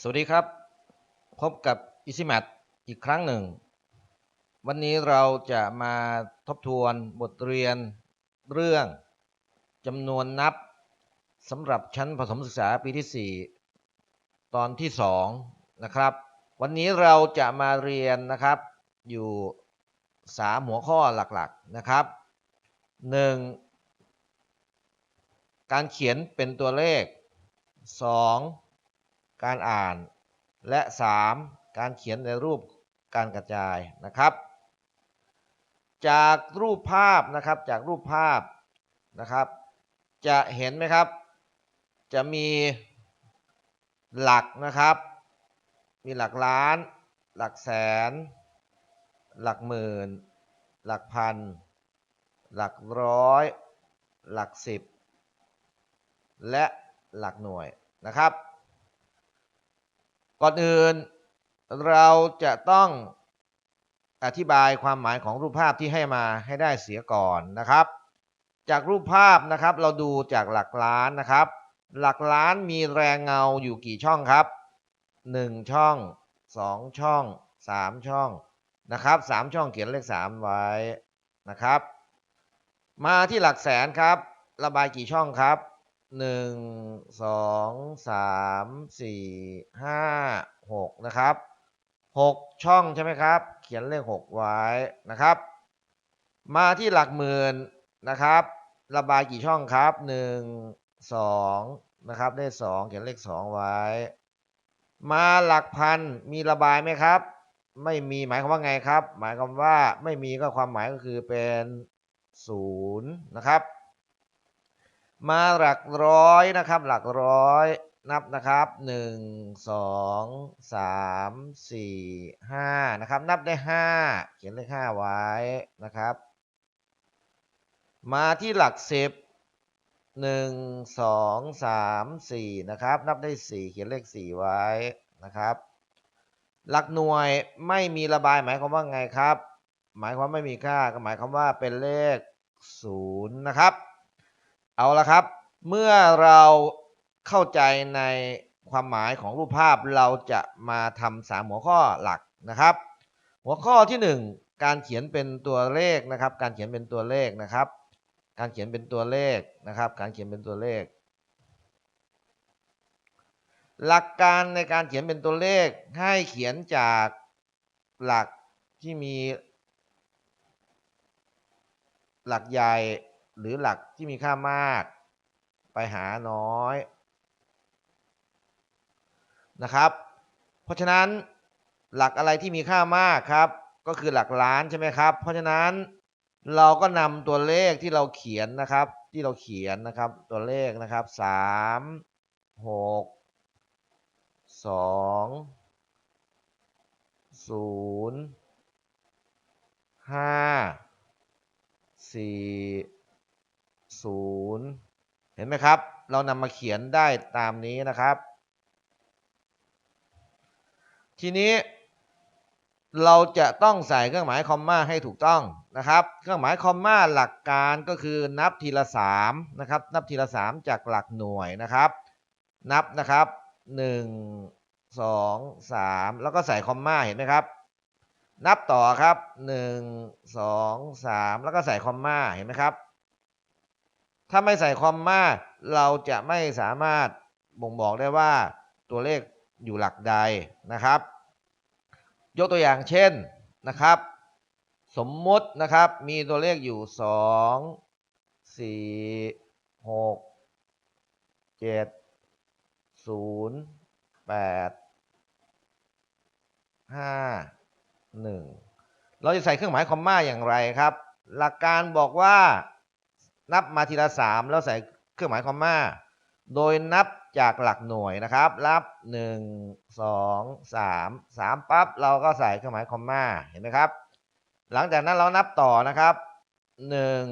สวัสดีครับ พบกับ Easy Math อีกครั้งหนึ่ง วันนี้เราจะมาทบทวนบทเรียนเรื่องจำนวนนับสำหรับชั้นประถมศึกษาปีที่ 4 ตอนที่ 2 นะครับ วันนี้เราจะมาเรียนนะครับอยู่ 3 หัวข้อหลักๆนะครับ 1. การเขียนเป็นตัวเลข 2. การอ่าน และ 3. การเขียนในรูปการกระจายนะครับ จากรูปภาพนะครับจากรูปภาพนะครับ จะเห็นไหมครับ จะมีหลักนะครับ มีหลักล้าน หลักแสน หลักหมื่น หลักพัน หลักร้อย หลักสิบ และหลักหน่วยนะครับ ก่อนอื่นเราจะต้องอธิบายความหมายของรูปภาพที่ให้มาให้ได้เสียก่อนนะครับ จากรูปภาพนะครับเราดูจากหลักล้านนะครับ หลักล้านมีแรงเงาอยู่กี่ช่องครับ 1 ช่อง 2 ช่อง 3 ช่องนะครับ 3 ช่องเขียนเลข 3 ไว้นะครับ มาที่หลักแสนครับ ระบายกี่ช่องครับ หนึ่งสองสามสี่ห้าหกนะครับหกช่องใช่ไหมครับ เขียนเลขหกไว้นะครับ มาที่หลักหมื่นนะครับ ระบายกี่ช่องครับหนึ่งสองนะครับเลขสองเขียนเลขสองไว้ มาหลักพันมีระบายไหมครับ ไม่มีหมายความว่าไงครับ หมายความว่าไม่มีก็ความหมายก็คือเป็นศูนย์นะครับ มาหลักร้อยนะครับ หลักร้อยนับนะครับหนึ่งสองสามสี่ห้านะครับ นับได้ห้าเขียนเลขห้าไว้นะครับ มาที่หลักสิบหนึ่งสองสามสี่นะครับ นับได้สี่เขียนเลขสี่ไว้นะครับ หลักหน่วยไม่มีระบายหมายความว่าไงครับ หมายความไม่มีค่าก็หมายความว่าเป็นเลขศูนย์นะครับ เอาละครับ เมื่อเราเข้าใจในความหมายของรูปภาพเราจะมาทำสามหัวข้อหลักนะครับ หัวข้อที่หนึ่งการเขียนเป็นตัวเลขนะครับ การเขียนเป็นตัวเลขนะครับ การเขียนเป็นตัวเลขนะครับ การเขียนเป็นตัวเลข หลักการในการเขียนเป็นตัวเลขให้เขียนจากหลักที่มี หลักใหญ่ หรือหลักที่มีค่ามาก ไปหาน้อยนะครับ เพราะฉะนั้นหลักอะไรที่มีค่ามากครับ ก็คือหลักล้านใช่ไหมครับ เพราะฉะนั้นเราก็นำตัวเลขที่เราเขียนนะครับ ที่เราเขียนนะครับ ตัวเลขนะครับสามหกสองศูนย์ห้าสี่ ศูนย์เห็นไหมครับ เรานำมาเขียนได้ตามนี้นะครับ ทีนี้เราจะต้องใส่เครื่องหมายคอมมาให้ถูกต้องนะครับ เครื่องหมายคอมมาหลักการก็คือนับทีละสามนะครับ นับทีละสามจากหลักหน่วยนะครับ นับนะครับหนึ่งสองสามแล้วก็ใส่คอมมาเห็นไหมครับ นับต่อครับหนึ่งสองสามแล้วก็ใส่คอมมาเห็นไหมครับ ถ้าไม่ใส่คอมมาเราจะไม่สามารถบ่งบอกได้ว่าตัวเลขอยู่หลักใดนะครับ ยกตัวอย่างเช่นนะครับ สมมุตินะครับมีตัวเลขอยู่สองสี่หกเจ็ดศูนย์แปดห้าหนึ่งเราจะใส่เครื่องหมายคอมมาอย่างไรครับ หลักการบอกว่า นับมาทีละสามแล้วใส่เครื่องหมายคอมมาโดยนับจากหลักหน่วยนะครับ รับหนึ่งสองสามสามปั๊บเราก็ใส่เครื่องหมายคอมมาเห็นไหมครับ หลังจากนั้นเรานับต่อนะครับหนึ่ง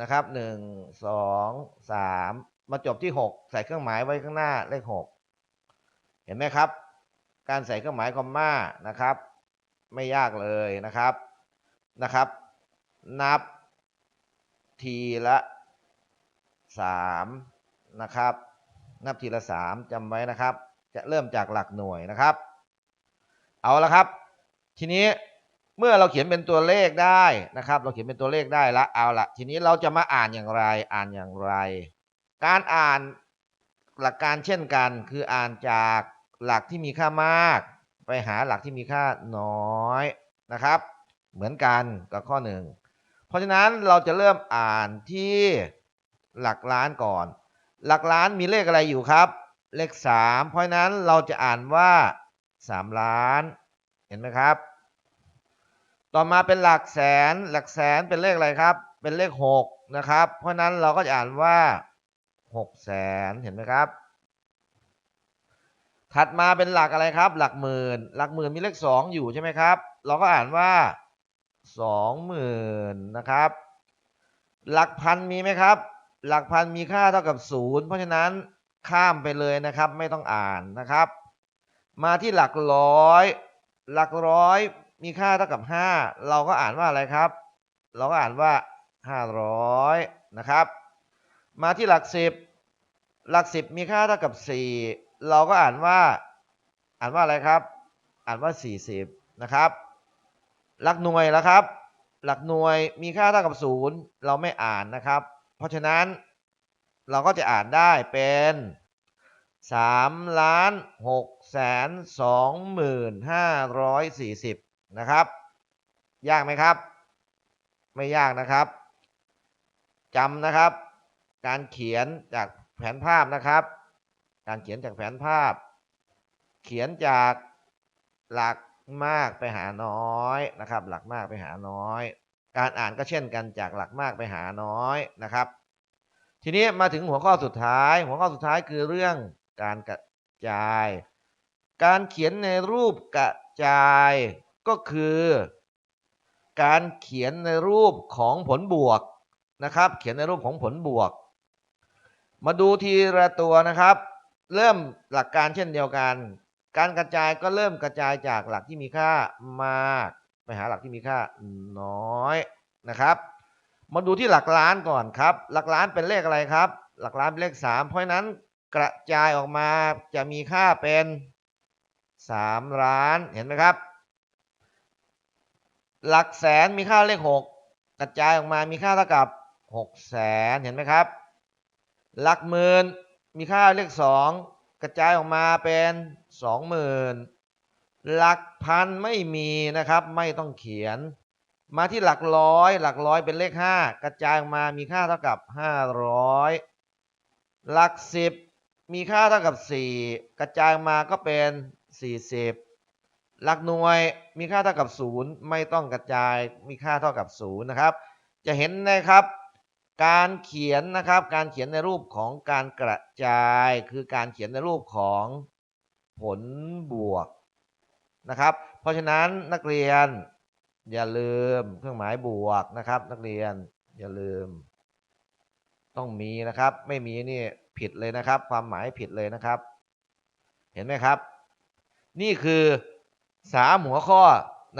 นะครับหนึ่งสองสามมาจบที่หกใส่เครื่องหมายไว้ข้างหน้าเลขหกเห็นไหมครับ การใส่เครื่องหมายคอมมานะครับ ไม่ยากเลยนะครับนะครับ นับทีละ สามนะครับ นับทีละสามจำไว้นะครับ จะเริ่มจากหลักหน่วยนะครับ เอาละครับ ทีนี้เมื่อเราเขียนเป็นตัวเลขได้นะครับ เราเขียนเป็นตัวเลขได้ละเอาละทีนี้เราจะมาอ่านอย่างไรอ่านอย่างไร การอ่านหลักการเช่นกัน คืออ่านจากหลักที่มีค่ามาก ไปหาหลักที่มีค่าน้อยนะครับ เหมือนกันกับข้อหนึ่งเพราะฉะนั้นเราจะเริ่มอ่านที่ หลักล้านก่อน หลักล้านมีเลขอะไรอยู่ครับ เลขสามเพราะนั้นเราจะอ่านว่าสามล้าน เห็นไหมครับ ต่อมาเป็นหลักแสน หลักแสนเป็นเลขอะไรครับ เป็นเลขหกนะครับ เพราะฉะนั้นเราก็จะอ่านว่าหกแสนเห็นไหมครับ ถัดมาเป็นหลักอะไรครับ หลักหมื่น หลักหมื่นมีเลขสองอยู่ใช่ไหมครับ เราก็อ่านว่าสองหมื่นนะครับ หลักพันมีไหมครับ หลักพันมีค่าเท่ากับศูนย์เพราะฉะนั้นข้ามไปเลยนะครับ ไม่ต้องอ่านนะครับ มาที่หลักร้อย หลักร้อยมีค่าเท่ากับห้าเราก็อ่านว่าอะไรครับ เราก็อ่านว่าห้าร้อยนะครับ มาที่หลักสิบหลักสิบมีค่าเท่ากับสี่เราก็อ่านว่า อ่านว่าอะไรครับ อ่านว่าสี่สิบนะครับ หลักหน่วยแล้วครับ หลักหน่วยมีค่าเท่ากับศูนย์เราไม่อ่านนะครับ เพราะฉะนั้นเราก็จะอ่านได้เป็นสามล้านหกแสนสองหมื่นห้าร้อยสี่สิบนะครับ ยากไหมครับ ไม่ยากนะครับจำนะครับ การเขียนจากแผนภาพนะครับ การเขียนจากแผนภาพ เขียนจากหลักมากไปหาน้อยนะครับ หลักมากไปหาน้อย การอ่านก็เช่นกันจากหลักมากไปหาน้อยนะครับ ทีนี้มาถึงหัวข้อสุดท้าย หัวข้อสุดท้ายคือเรื่องการกระจาย การเขียนในรูปกระจายก็คือ การเขียนในรูปของผลบวกนะครับ เขียนในรูปของผลบวก มาดูทีละตัวนะครับ เริ่มหลักการเช่นเดียวกัน การกระจายก็เริ่มกระจายจากหลักที่มีค่ามาก ไปหาหลักที่มีค่าน้อยนะครับ มาดูที่หลักล้านก่อนครับ หลักล้านเป็นเลขอะไรครับ หลักล้านเป็นเลขสามเพราะนั้นกระจายออกมาจะมีค่าเป็นสามล้านเห็นไหมครับ หลักแสนมีค่าเลขหกกระจายออกมามีค่าเท่ากับหกแสนเห็นไหมครับ หลักหมื่นมีค่าเลขสองกระจายออกมาเป็นสอง หลักพันไม่มีนะครับ ไม่ต้องเขียน มาที่หลักร้อย หลักร้อยเป็นเลขห้ากระจายออกมามีค่าเท่ากับห้าร้อยหลักสิบมีค่าเท่ากับสี่กระจายออกมาก็เป็นสี่สิบหลักหน่วยมีค่าเท่ากับศูนย์ไม่ต้องกระจายมีค่าเท่ากับศูนย์นะครับ จะเห็นนะครับการเขียนนะครับ การเขียนในรูปของการกระจาย คือการเขียนในรูปของผลบวก นะครับ เพราะฉะนั้นนักเรียน อย่าลืมเครื่องหมายบวกนะครับ นักเรียนอย่าลืม ต้องมีนะครับ ไม่มีนี่ผิดเลยนะครับ ความหมายผิดเลยนะครับ เห็นไหมครับ นี่คือสามหัวข้อ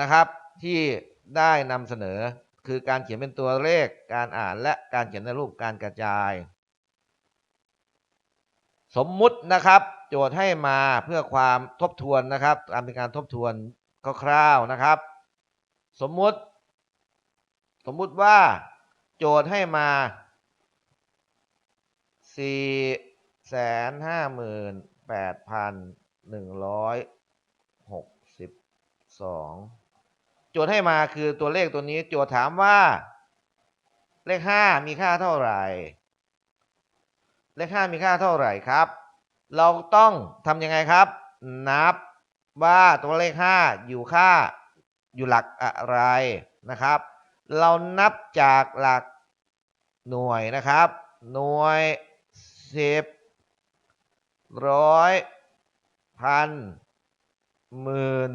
นะครับ ที่ได้นำเสนอคือการเขียนเป็นตัวเลขการอ่านและการเขียนในรูปการกระจาย สมมุตินะครับ จทย์ให้มาเพื่อความทบทวนนะครับการเป็นการทบทวนคร่าวๆนะครับ สมมุติ สมมุติว่าโจทย์ให้มาสี่แสนห้าหมื่นแปดพันหนึ่งร้อยหกสิบสองโจทย์ให้มาคือตัวเลขตัวนี้ โจทย์ถามว่า เลขห้ามีค่าเท่าไหร่ เลขห้ามีค่าเท่าไหร่ครับ เราต้องทำยังไงครับ นับว่าตัวเลขห้าอยู่ค่าอยู่หลักอะไรนะครับ เรานับจากหลักหน่วยนะครับ หน่วยสิบร้อยพันหมื่น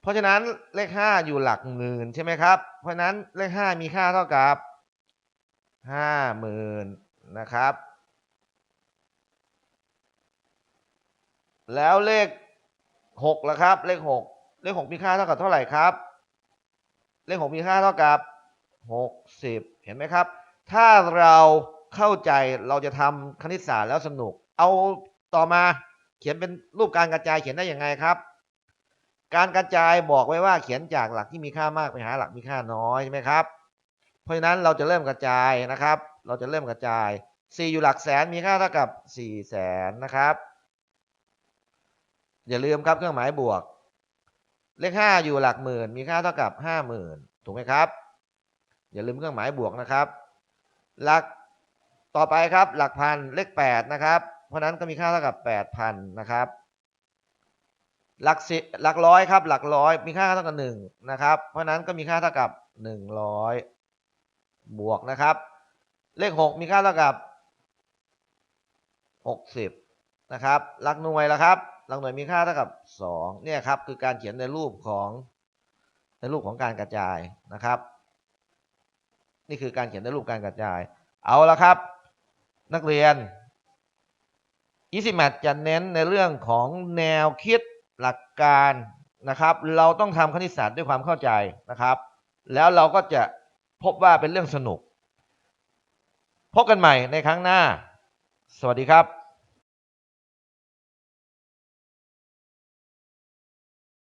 เพราะฉะนั้นเลขห้าอยู่หลักหมื่นใช่ไหมครับ เพราะฉะนั้นเลขห้ามีค่าเท่ากับห้าหมื่นนะครับ แล้วเลขหกล่ะครับ เลขหกเลขหกมีค่าเท่ากับเท่าไหร่ครับ เลขหกมีค่าเท่ากับหกสิบเห็นไหมครับ ถ้าเราเข้าใจเราจะทำคณิตศาสตร์แล้วสนุก เอาต่อมาเขียนเป็นรูปการกระจายเขียนได้ยังไงครับ การกระจายบอกไว้ว่าเขียนจากหลักที่มีค่ามากไปหาหลักมีค่าน้อยใช่ไหมครับ เพราะฉะนั้นเราจะเริ่มกระจายนะครับ เราจะเริ่มกระจาย 4 อยู่หลักแสนมีค่าเท่ากับ4แสนนะครับ อย่าลืมครับเครื่องหมายบวก เลข5อยู่หลักหมื่น มีค่าเท่ากับ50,000ถูกไหมครับ อย่าลืมเครื่องหมายบวกนะครับ หลักต่อไปครับ หลักพันเลข8นะครับ เพราะนั้นก็มีค่าเท่ากับ8,000นะครับ หลักสิหลักร้อยครับ หลักร้อยมีค่าเท่ากับหนึ่งนะครับ เพราะฉะนั้นก็มีค่าเท่ากับหนึ่งร้อยบวกนะครับ เลขหกมีค่าเท่ากับหกสิบนะครับ หลักหน่วยละครับ หลักหน่วยมีค่าเท่ากับสองเนี่ยครับคือการเขียนในรูปของในรูปของการกระจายนะครับ นี่คือการเขียนในรูปการกระจาย เอาละครับ นักเรียน Easy Math จะเน้นในเรื่องของแนวคิดหลักการนะครับ เราต้องทำคณิตศาสตร์ด้วยความเข้าใจนะครับ แล้วเราก็จะพบว่าเป็นเรื่องสนุก พบกันใหม่ในครั้งหน้า สวัสดีครับ